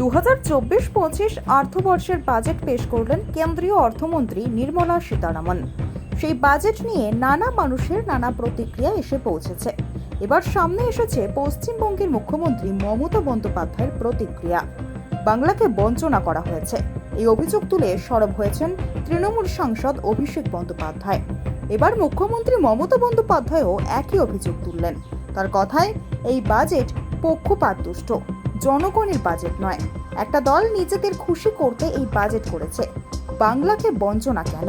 দু হাজার চব্বিশ পঁচিশ অর্থবর্ষের বাজেট পেশ করলেন কেন্দ্রীয় অর্থমন্ত্রী নির্মলা সীতারামন। সেই বাজেট নিয়ে নানা মানুষের নানা প্রতিক্রিয়া এসে পৌঁছেছে। এবার সামনে এসেছে পশ্চিমবঙ্গের মুখ্যমন্ত্রী মমতা বন্দ্যোপাধ্যায়ের প্রতিক্রিয়া। বাংলাকে বঞ্চনা করা হয়েছে। এই অভিযোগ তুলে সরব হয়েছেন তৃণমূল সাংসদ অভিষেক বন্দ্যোপাধ্যায়। এবার মুখ্যমন্ত্রী মমতা বন্দ্যোপাধ্যায়ও একই অভিযোগ তুললেন। তার কথায়, এই বাজেট পক্ষপাতদুষ্ট। জনগণের বাজেট নয়। একটা দল নিজেদের খুশি করতে এই বাজেট করেছে। বাংলাকে বঞ্চনা কেন?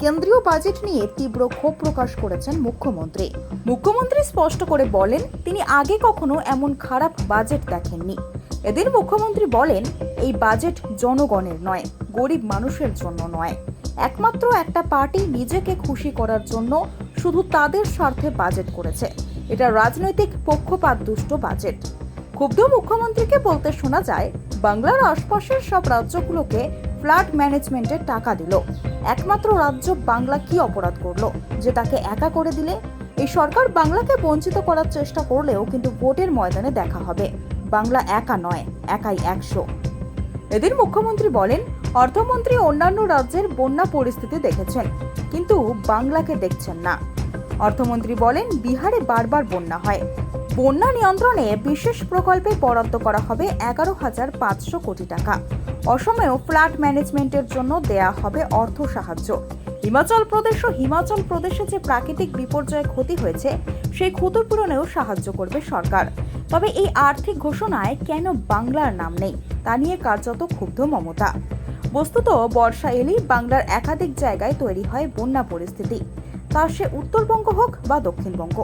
কেন্দ্রীয় বাজেট নিয়ে তীব্র ক্ষোভ প্রকাশ করেছেন মুখ্যমন্ত্রী। মুখ্যমন্ত্রী স্পষ্ট করে বলেন, তিনি আগে কখনো এমন খারাপ বাজেট দেখেননি। এদিন মুখ্যমন্ত্রী বলেন, এই বাজেট জনগণের নয়, গরিব মানুষের জন্য নয়। একমাত্র একটা পার্টি নিজেকে খুশি করার জন্য শুধু তাদের স্বার্থে বাজেট করেছে। এটা রাজনৈতিক পক্ষপাত দুষ্ট বাজেট ক্ষুব্ধ মুখ্যমন্ত্রীকে বলতে শোনা যায়, বাংলার আশপাশের সব রাজ্যগুলোকে ফ্লাড ম্যানেজমেন্টের টাকা দিল। একমাত্র রাজ্য বাংলা কি অপরাধ করল? যে তাকে একা করে দিলে? এই সরকার বাংলাকে বঞ্চিত করার চেষ্টা করলেও কিন্তু ভোটের ময়দানে দেখা হবে। বাংলা একা নয়, একাই একশো। এদিন মুখ্যমন্ত্রী বলেন, অর্থমন্ত্রী অন্যান্য রাজ্যের বন্যা পরিস্থিতি দেখেছেন, কিন্তু বাংলাকে দেখছেন না। অর্থমন্ত্রী বলেন, বিহারে বারবার বন্যা হয়। বন্যা নিয়ন্ত্রণে বিশেষ প্রকল্পে বরাদ্দ করা হবে এগারো হাজার পাঁচশো কোটি টাকা। অসমেও ফ্লাড ম্যানেজমেন্টের জন্য দেয়া হবে অর্থ সাহায্য। হিমাচল প্রদেশ ও হিমাচল প্রদেশে যে প্রাকৃতিক বিপর্যয়ে ক্ষতি হয়েছে, সেই ক্ষতিপূরণেও সাহায্য করবে সরকার। তবে এই আর্থিক ঘোষণায় কেন বাংলার নাম নেই, তা নিয়ে কার্যত ক্ষুব্ধ মমতা। বস্তুত বর্ষা এলেই বাংলার একাধিক জায়গায় তৈরি হয় বন্যা পরিস্থিতি। তা সে উত্তরবঙ্গ হোক বা দক্ষিণবঙ্গ।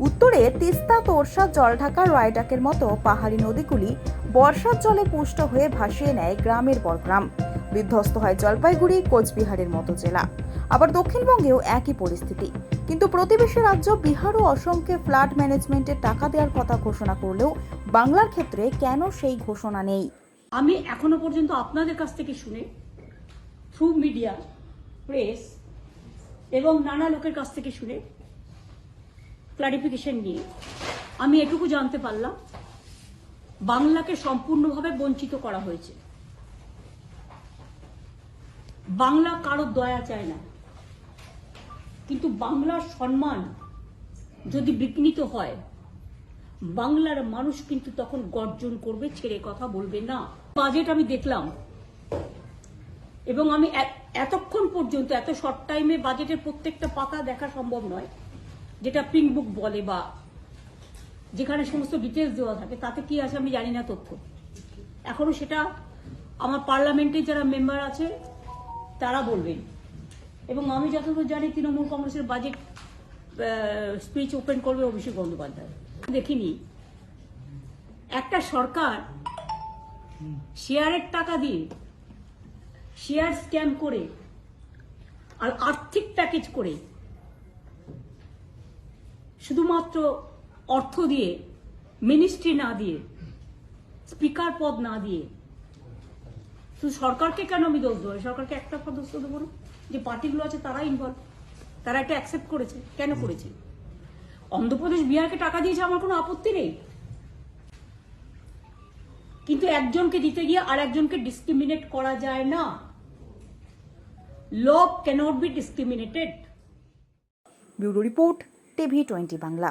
উত্তরে তিস্তা, তোরসা, জলঢাকা, রায়ডাকের মতো পাহাড়ি নদীগুলি বর্ষার জলে পুষ্ট হয়ে ভাসিয়ে নেয় গ্রামের পর গ্রাম বিধ্বস্ত হয় জলপাইগুড়ি, কোচবিহারের মতো জেলা। আবার দক্ষিণবঙ্গেও একই পরিস্থিতি। কিন্তু প্রতিবেশী রাজ্য বিহার ও অসমকে ফ্লাড ম্যানেজমেন্টের টাকা দেওয়ার কথা ঘোষণা করলেও বাংলার ক্ষেত্রে কেন সেই ঘোষণা নেই? আমি এখনও পর্যন্ত আপনাদের কাছ থেকে শুনে থ্রু মিডিয়া প্রেস এবং নানা লোকের কাছ থেকে শুনে ক্লারিফিকেশন নিয়ে। আমি এটুকু জানতে পারলাম, বাংলাকে সম্পূর্ণভাবে বঞ্চিত করা হয়েছে। বাংলা কারও দয়া চায় না। কিন্তু বাংলার সম্মান যদি বিঘ্নিত হয়, বাংলার মানুষ কিন্তু তখন গর্জন করবে, ছেড়ে কথা বলবে না। বাজেট আমি দেখলাম। এবং আমি এতক্ষণ পর্যন্ত, এত শর্ট টাইমে বাজেটের প্রত্যেকটা পাতা দেখা সম্ভব নয়। যেটা পিঙ্ক বুক বলে বা যেখানে সমস্ত ডিটেলস দেওয়া থাকে, তাতে কি আছে আমি জানি না তথ্য। এখনও সেটা আমার পার্লামেন্টে যারা মেম্বার আছে, তারা বলবেন। এবং আমি যতদূর জানি তৃণমূল কংগ্রেসের বাজেট স্পিচ ওপেন করবে অভিষেক বন্দ্যোপাধ্যায়। দেখিনি। একটা সরকার শেয়ারের টাকা দিয়ে শেয়ার স্ক্যাম করে আর আর্থিক প্যাকেজ করে শুধুমাত্র অর্থ দিয়ে মিনিস্ট্রি না দিয়ে স্পিকার পদ না দিয়ে, শুধু সরকারকে কেন আমি দোষ দেবো? সরকারকে একটা পদ দোষ দেবো না? যে পার্টিগুলো আছে তারা ইনভলভ তারা এটা অ্যাকসেপ্ট করেছে। কেন করেছে? অন্ধ্রপ্রদেশ বিহারকে টাকা দিয়েছে আমার কোনো আপত্তি নেই। কিন্তু একজনকে দিতে গিয়ে আর একজনকে ডিসক্রিমিনেট করা যায় না। Law cannot be discriminated bureau report. TV twenty Bangla.